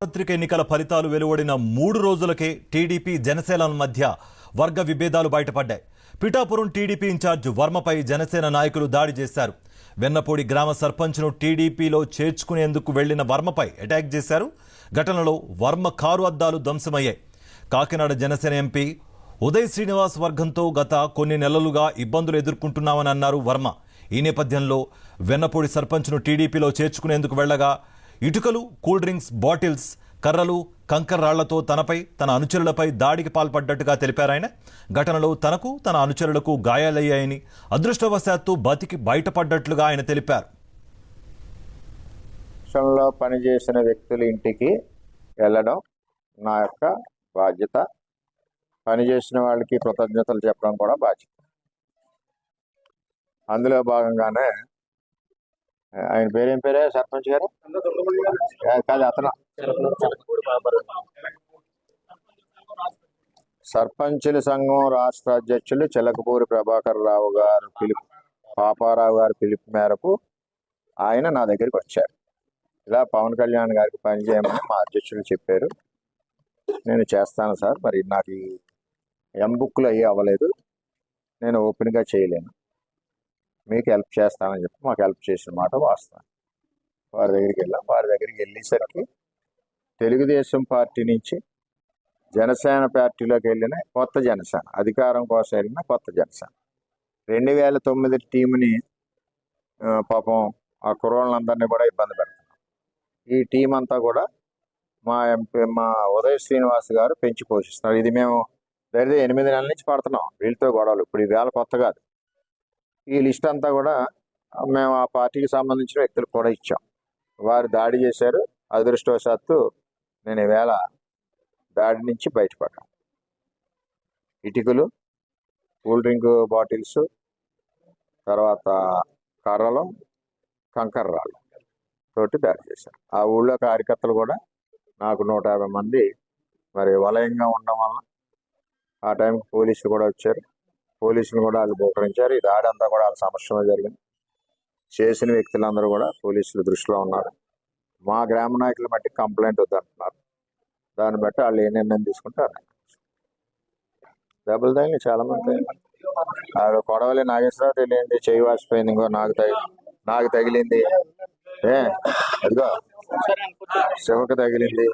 సార్వత్రిక ఎన్నికల ఫలితాలు వెలువడిన మూడు రోజులకే టీడీపీ జనసేన మధ్య వర్గ విభేదాలు బయటపడ్డాయి. పిఠాపురం టీడీపీ ఇన్ఛార్జ్ వర్మపై జనసేన నాయకులు దాడి చేశారు. వెన్నపూడి గ్రామ సర్పంచ్ను టీడీపీలో చేర్చుకునేందుకు వెళ్ళిన వర్మపై అటాక్ చేశారు. ఘటనలో వర్మ కారు అద్దాలు ధ్వంసమయ్యాయి. కాకినాడ జనసేన ఎంపీ ఉదయ్ శ్రీనివాస్ వర్గంతో గత కొన్ని నెలలుగా ఇబ్బందులు ఎదుర్కొంటున్నామని అన్నారు వర్మ. ఈ నేపథ్యంలో వెన్నపూడి సర్పంచ్ను టీడీపీలో చేర్చుకునేందుకు వెళ్ళగా ఇటుకలు కూల్ డ్రింక్స్ బాటిల్స్ కర్రలు కంకర రాళ్ళతో తనపై తన అనుచరులపై దాడికి పాల్పడ్డట్టుగా తెలిపారాయన ఘటనలో తనకు తన అనుచరులకు గాయాలయ్యాయని అదృష్టవశాత్తు బతికి బయటపడ్డట్లుగా ఆయన తెలిపారు. రాష్ట్రంలో పనిచేసిన వ్యక్తుల ఇంటికి వెళ్ళడం నా యొక్క బాధ్యత. పనిచేసిన వాళ్ళకి కృతజ్ఞతలు చెప్పడం కూడా బాధ్యత. అందులో భాగంగానే ఆయన పేరేం పేరే? సర్పంచ్ గారు? కాదు, అతను. సర్పంచుల సంఘం రాష్ట్ర అధ్యక్షులు చిలకపూరి ప్రభాకర్ రావు గారు పిలుపు పాపారావు గారి పిలుపు మేరకు ఆయన నా దగ్గరికి వచ్చారు. ఇలా పవన్ కళ్యాణ్ గారికి పని చేయమని మా అధ్యక్షులు చెప్పారు. నేను చేస్తాను సార్ మరి నాకు ఈ ఎం బుక్లు అయ్యి అవ్వలేదు. నేను ఓపెన్గా చేయలేను. మీకు హెల్ప్ చేస్తానని చెప్పి మాకు హెల్ప్ చేసిన మాట వాస్తాను వారి దగ్గరికి వెళ్ళాం. వారి దగ్గరికి వెళ్ళేసరికి తెలుగుదేశం పార్టీ నుంచి జనసేన పార్టీలోకి వెళ్ళిన కొత్త జనసేన అధికారం కోసం వెళ్ళిన కొత్త జనసేన. రెండు వేల తొమ్మిది టీంని పాపం ఆ కుర్రోళ్ళందరినీ కూడా ఇబ్బంది పెడుతున్నాం. ఈ టీం అంతా కూడా మా ఎంపీ మా ఉదయ్ శ్రీనివాస్ గారు పెంచి పోషిస్తున్నారు. ఇది మేము దరిద్ర ఎనిమిది నెలల నుంచి పడుతున్నాం. వీళ్ళతో గొడవలు. ఇప్పుడు ఈ వేళ కొత్త కాదు. ఈ లిస్ట్ అంతా కూడా మేము ఆ పార్టీకి సంబంధించిన వ్యక్తులకు కూడా ఇచ్చాం. వారు దాడి చేశారు. అదృష్టవశాత్తు నేను ఈవేళ దాడి నుంచి బయటపడ్డాను. ఇటుకలు కూల్ డ్రింక్ బాటిల్స్ తర్వాత కర్రలు కంకర రాళ్ళు తోటి దాడి చేశారు. ఆ ఊళ్ళో కార్యకర్తలు కూడా నాకు నూట యాభై మంది మరి వలయంగా ఉండడం వల్ల ఆ టైంకి పోలీసులు కూడా వచ్చారు. పోలీసులు కూడా వాళ్ళు బోకరించారు ఈ దాడి అంతా కూడా వాళ్ళ సమస్యలో జరిగింది. చేసిన వ్యక్తులందరూ కూడా పోలీసులు దృష్టిలో ఉన్నారు. మా గ్రామ నాయకుల బట్టి కంప్లైంట్ వద్దంటున్నారు. దాన్ని బట్టి వాళ్ళు ఏ నిర్ణయం తీసుకుంటారు. దెబ్బలు తగిలి చాలా మంది తగిలి. ఆ కొడవలి నాగేశ్వరరావు తెలియంది చేయి వాసిపోయింది ఇంకో నాకు తగిలి నాకు తగిలింది. ఏ అదిగో శివకు తగిలింది.